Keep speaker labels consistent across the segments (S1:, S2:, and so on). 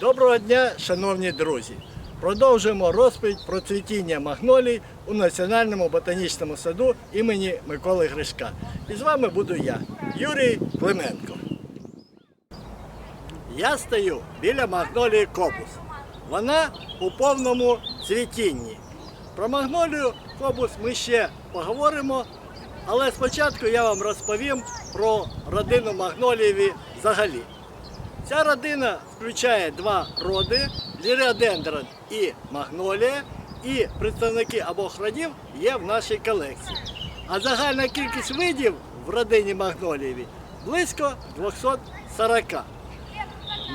S1: Доброго дня, шановні друзі! Продовжуємо розповідь про цвітіння магнолій у Національному ботанічному саду імені Миколи Гришка. І з вами буду я, Юрій Клименко. Я стою біля магнолії Кобус. Вона у повному цвітінні. Про магнолію Кобус ми ще поговоримо, але спочатку я вам розповім про родину магнолієві взагалі. Ця родина включає два роди ліріодендрон і магнолія, і представники обох родів є в нашій колекції. А загальна кількість видів в родині магнолієві близько 240.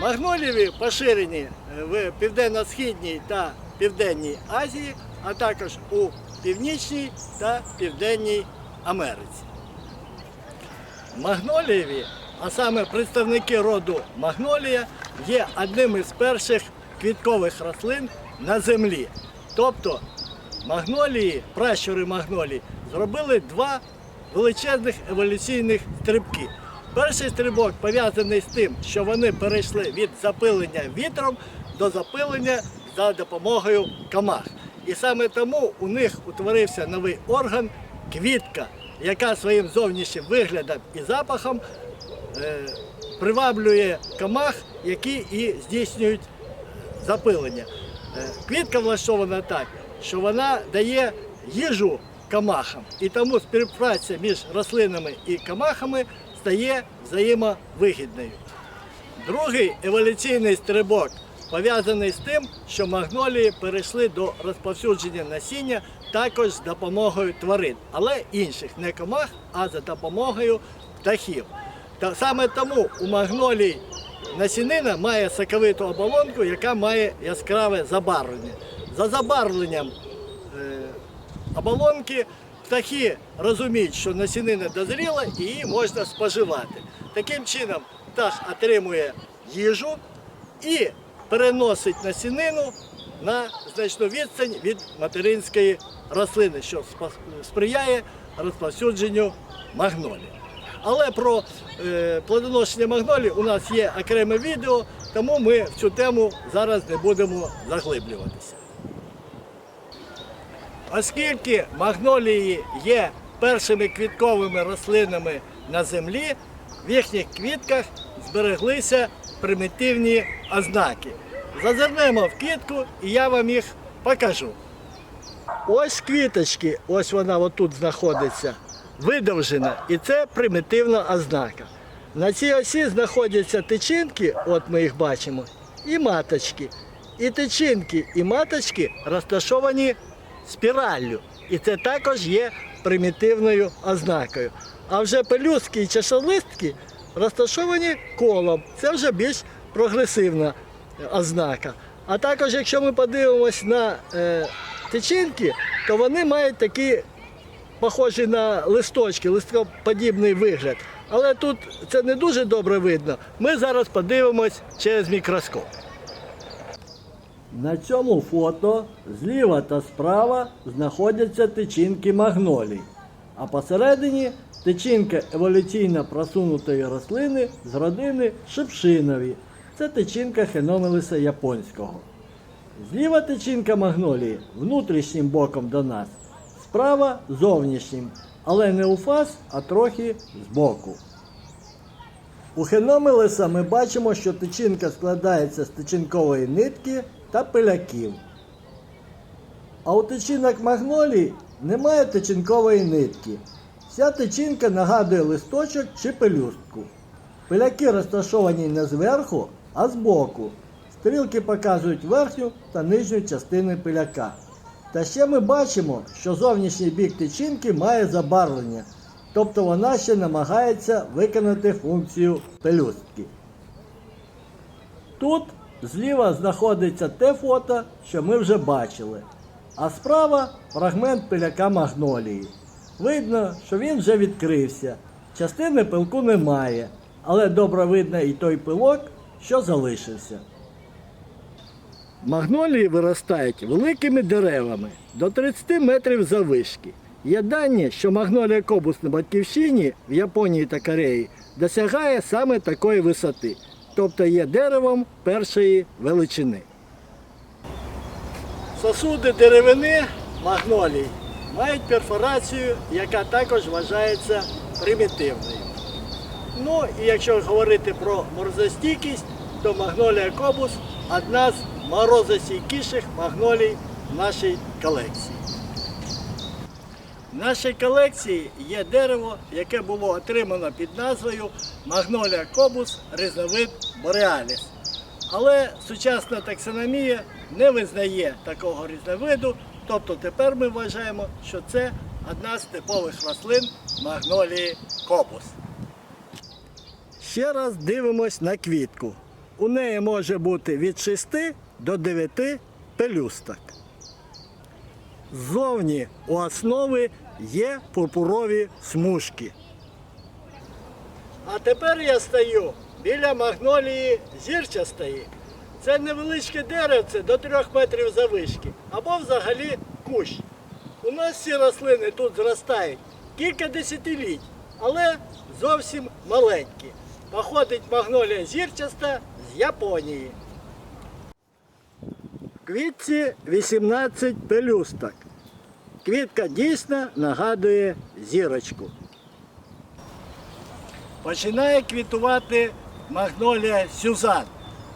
S1: Магнолієві поширені е, в Південно-Східній та Південній Азії, а також у Північній та Південній Америці. Магнолієві, а саме представники роду магнолія, є одним із перших квіткових рослин на землі. Тобто магнолії, пращури магнолії, зробили два величезних еволюційних стрибки. Перший стрибок пов'язаний з тим, що вони перейшли від запилення вітром до запилення за допомогою комах. І саме тому у них утворився новий орган квітка, яка своїм зовнішнім виглядом і запахом е, приваблює комах, які і здійснюють запилення. Е, Квітка влаштована так, що вона дає їжу комахам, і тому співпраця між рослинами і комахами стає взаємовигідною. Другий еволюційний стрибок пов'язаний з тим, що магнолії перейшли до розповсюдження насіння також з допомогою тварин, але інших не комах, а за допомогою птахів. Та саме тому у магнолій насінина має соковиту оболонку, яка має яскраве забарвлення. За забарвленням е, оболонки птахи розуміють, що насінина дозріла і її можна споживати. Таким чином птах отримує їжу і переносить насінину на значну відстань від материнської рослини, що сприяє розповсюдженню магнолії. Але про е, плодоношення магнолії у нас є окреме відео, тому ми в цю тему зараз не будемо заглиблюватися. Оскільки магнолії є першими квітковими рослинами на землі, в їхніх квітках збереглися примітивні ознаки. Зазирнемо в квітку і я вам їх покажу. Ось квіточки, ось вона отут знаходиться, видовжена, і це примітивна ознака. На цій осі знаходяться тичинки, от ми їх бачимо, і маточки. І тичинки, і маточки розташовані спіраллю. І це також є примітивною ознакою. А вже пелюстки і чашолистки розташовані колом. Це вже більш прогресивна ознака. А також, якщо ми подивимось на е, тичинки, то вони мають такі похожі на листочки, листкоподібний вигляд. Але тут це не дуже добре видно. Ми зараз подивимось через мікроскоп. На цьому фото зліва та справа знаходяться тичинки магнолій, а посередині тичинка еволюційно просунутої рослини з родини шипшинові. Це тичинка хеномелиса японського. Зліва тичинка магнолії внутрішнім боком до нас, справа зовнішнім, але не у фас, а трохи збоку. У хеномелеса ми бачимо, що тичинка складається з тичинкової нитки та пиляків. А у тичинок магнолій немає тичинкової нитки. Вся тичинка нагадує листочок чи пелюстку. Пиляки розташовані не зверху, а збоку. Стрілки показують верхню та нижню частини пиляка. Та ще ми бачимо, що зовнішній бік тичинки має забарвлення, тобто вона ще намагається виконати функцію пелюстки. Тут зліва знаходиться те фото, що ми вже бачили, а справа фрагмент пиляка магнолії. Видно, що він вже відкрився. Частини пилку немає, але добре видно і той пилок, що залишився. Магнолії виростають великими деревами до 30 метрів завишки. Є дані, що магнолія кобус на батьківщині в Японії та Кореї досягає саме такої висоти тобто є деревом першої величини. Сосуди деревини магнолій мають перфорацію, яка також вважається примітивною. Ну і якщо говорити про морозостійкість, то магнолія кобус одна з морозостійкіших магнолій в нашій колекції. В нашій колекції є дерево, яке було отримано під назвою Магнолія кобус різновид Бореаліс. Але сучасна таксономія не визнає такого різновиду, тобто тепер ми вважаємо, що це одна з типових рослин магнолії кобус. Ще раз дивимось на квітку. У неї може бути від 6 до 9 пелюсток. Ззовні у основи є пурпурові смужки. А тепер я стою біля магнолії зірчастої. Це невеличке деревце до 3 метрів завишки або взагалі кущ. У нас ці рослини тут зростають кілька десятиліть, але зовсім маленькі. Походить магнолія зірчаста з Японії. Квітці 18 пелюсток. Квітка дійсно нагадує зірочку. Починає квітувати магнолія Сюзан.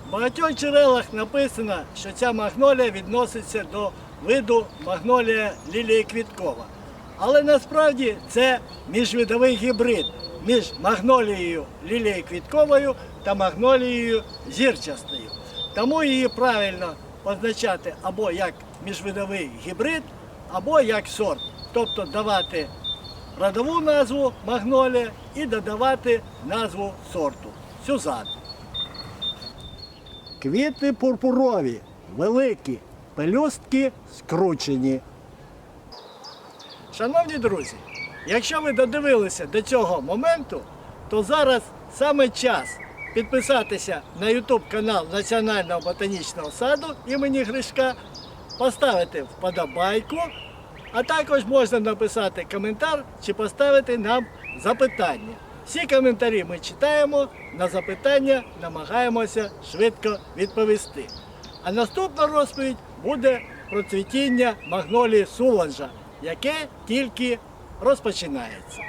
S1: В багатьох джерелах написано, що ця магнолія відноситься до виду магнолія лілії квіткова. Але насправді це міжвидовий гібрид між магнолією лілією квітковою та магнолією зірчастою. Тому її правильно позначати або як міжвидовий гібрид, або як сорт. Тобто давати родову назву магнолія і додавати назву сорту Сюзан. Квіти пурпурові, великі, пелюстки скручені. Шановні друзі, якщо ви додивилися до цього моменту, то зараз саме час підписатися на YouTube канал Національного ботанічного саду імені Гришка, поставити вподобайку, а також можна написати коментар чи поставити нам запитання. Всі коментарі ми читаємо, на запитання намагаємося швидко відповісти. А наступна розповідь буде про цвітіння магнолії Суланжа, яке тільки розпочинається.